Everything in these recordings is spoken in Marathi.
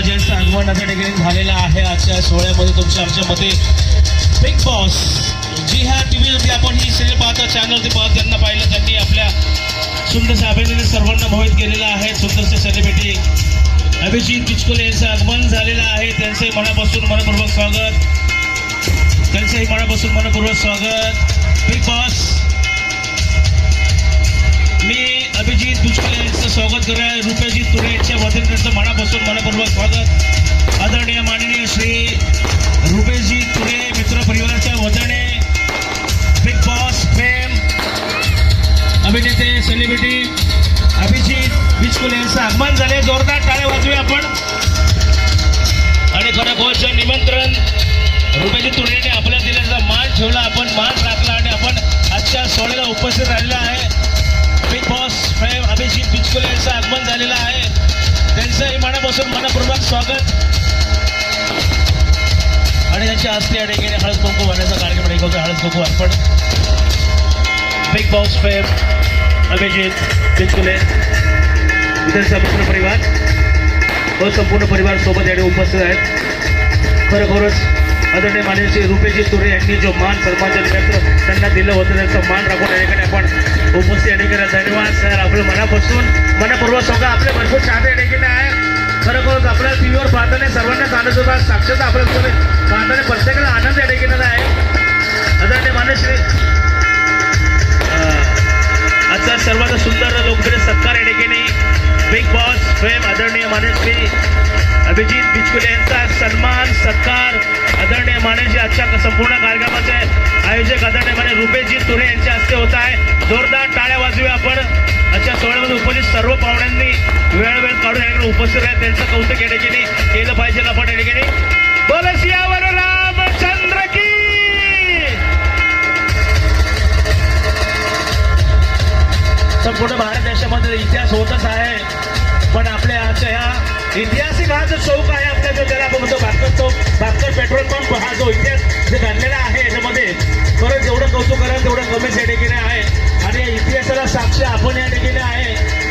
ज्यांचं आगमन आता ठिकाणी झालेलं आहे. आजच्या सोहळ्यामध्ये तुमच्या आमच्या मते बिग बॉस जी ह्या टी व्हीवरती आपण ही सिरियल पाहतो चॅनलवरती पाहत त्यांना पाहिलं त्यांनी आपल्या सुंदरच्या अभिनेते सर्वांना मोहित केलेलं आहे. सुंदरशा सेलिब्रिटी अभिजित पिचकुले यांचं आगमन झालेलं आहे. त्यांचंही मनापासून मनपूर्वक स्वागत. त्यांचंही मनापासून मनपूर्वक स्वागत. बिग बॉस मी अभिजित बुचकुले यांचं स्वागत करत त्यांचं मनापासून मनपूर्वक स्वागत. आदरणीय माननीय श्री रुपेशजी तुरे मित्र परिवाराच्या वतीने बिग बॉस फेम अभिनेते सेलिब्रिटी अभिजित बिचकुले यांचं आगमन झाले जोरदार टाळे वाजूया आपण. आणि खरोखरचं निमंत्रण रुपेशजी तुरेने आपल्या मनापासून मनपूर्वक स्वागत. आणि त्यांच्या हस्ते या ठिकाणी हळद कुंकू वाहण्याचा कार्यक्रम ठेवतो हळद कुंकू अर्पण. Bigg Boss fame Abhijit Bichukale इतर संपूर्ण परिवार. व संपूर्ण परिवार सोबत याने उपस्थित आहेत. खरोखरच आदरणीय माननीय रुपेजी तुरे यांनी जो मान सन्मान मित्र त्यांना दिलं होतं त्यांचा मान राखून या ठिकाणी आपण उपस्थित या ठिकाणी. धन्यवाद सर. आपलं मनापासून मनपूर्वक स्वागत. आपले भरपूर चाहते या ठिकाणी आहे खरोखरच आपल्या टी व्हीवर पाहताना सर्वांनाच आनंद होता साक्षात आपल्या पाहताना प्रत्येकाला आनंद या ठिकाणी आहे. आदरणीय मानश्री आजचा सर्वात सुंदर लोकप्रिय सत्कार या ठिकाणी. बिग बॉस फेम आदरणीय मानश्री अभिजित बिचकुले यांचा सन्मान सत्कार. आदरणीय मानेजी आजच्या संपूर्ण कार्यक्रमाचे आयोजक आदरणीय माने रुपेशजी तुरे यांच्या हस्ते होत आहे. जोरदार टाळ्या वाजूया आपण. आजच्या सोहळ्यामध्ये उपस्थित सर्व पाहुण्यांनी वेळ उपस्थित आहेत त्यांचं कौतुक या ठिकाणी केलं पाहिजे आपण या ठिकाणी. बोल सियावर रामचंद्र की! संपूर्ण भारत देशामध्ये इतिहास होतच आहे. पण आपल्या आजच्या ह्या ऐतिहासिक हा जो चौक आहे आपल्या जो त्याला आपण म्हणतो भास्कर चौक भास्कर पेट्रोल पंप हा जो इतिहास जे घडलेला आहे याच्यामध्ये खरंच जेवढं कौतुक करा तेवढं कमीच या ठिकाणी आहे. आणि या इतिहासाला साक्ष आपण या ठिकाणी आहे.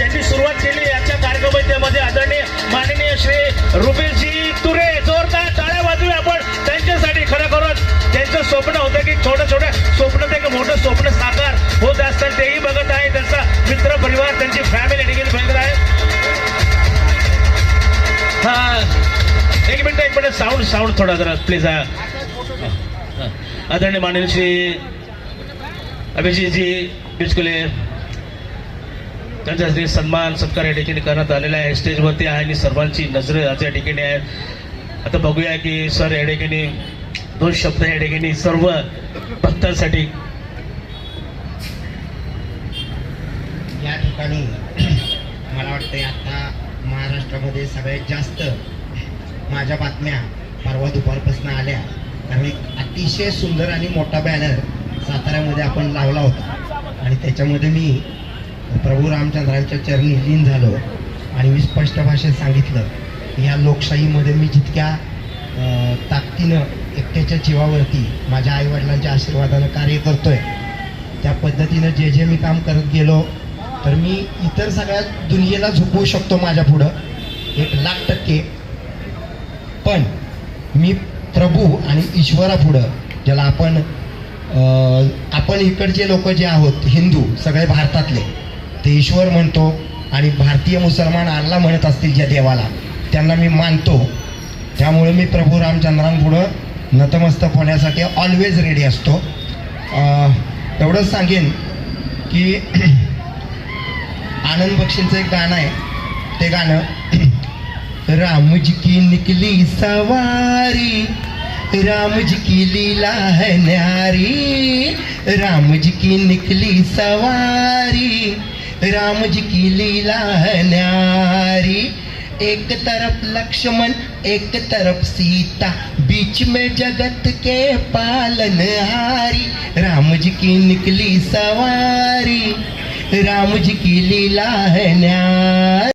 ज्यांनी सुरुवात केली याच्या कार्यक्रमामध्ये आदरणीय माननीय श्री रुपेशजी तुरे जोरदार टाळ्या वाजूया आपण. त्यांच्यासाठी खरोखरच त्यांचं स्वप्न होतं की छोटं छोटं स्वप्न ते एक मोठं स्वप्न साकार होत असतात तेही बघत आहे त्यांचा मित्र परिवार त्यांची फॅमिली देखील बघत आहे. हा एक मिनिट एक मिनिट. साऊंड साऊंड थोडा जरा प्लीज हा. हा. आदरणीय माननीय श्री अभिजितजी बिचकुले त्यांचा जे सन्मान सत्कार या ठिकाणी करण्यात आलेला आहे. स्टेजवरती आहे आणि सर्वांची नजर आज या ठिकाणी आहे आता बघूया की सर या ठिकाणी दोन शब्द या ठिकाणी सर्व भक्तांसाठी. या ठिकाणी मला वाटतंय आता महाराष्ट्रामध्ये सगळ्यात जास्त माझ्या बातम्या परवा दुपारपासून आल्या. कारण एक अतिशय सुंदर आणि मोठा बॅनर साताऱ्यामध्ये आपण लावला होता. आणि त्याच्यामध्ये मी प्रभू रामचंद्रांच्या चरणी लीन झालो आणि मी स्पष्ट भाषेत सांगितलं या ह्या लोकशाहीमध्ये मी जितक्या ताकदीनं एकट्याच्या जीवावरती माझ्या आईवडिलांच्या आशीर्वादानं कार्य करतोय त्या पद्धतीनं जे जे मी काम करत गेलो तर मी इतर सगळ्या दुनियेला झोपवू शकतो माझ्या पुढं एक लाख टक्के. पण मी प्रभू आणि ईश्वरापुढं ज्याला आपण आपण इकडचे लोक जे आहोत हिंदू सगळे भारतातले ते ईश्वर म्हणतो आणि भारतीय मुसलमान अल्ला म्हणत असतील ज्या देवाला त्यांना मी मानतो. त्यामुळे मी प्रभू रामचंद्रांपुढं नतमस्तक होण्यासाठी ऑलवेज रेडी असतो. एवढंच सांगेन की आनंद बक्षींचं एक गाणं आहे. ते गाणं रामजी की निकली सवारी रामजी की लीला है न्यारी रामजी की निकली सवारी रामजी की लीला है न्यारी। एक तरफ लक्ष्मण एक तरफ सीता। बीच में जगत के पालन हारी। राम जी की निकली सवारी। राम जी की लीला है न्यारी।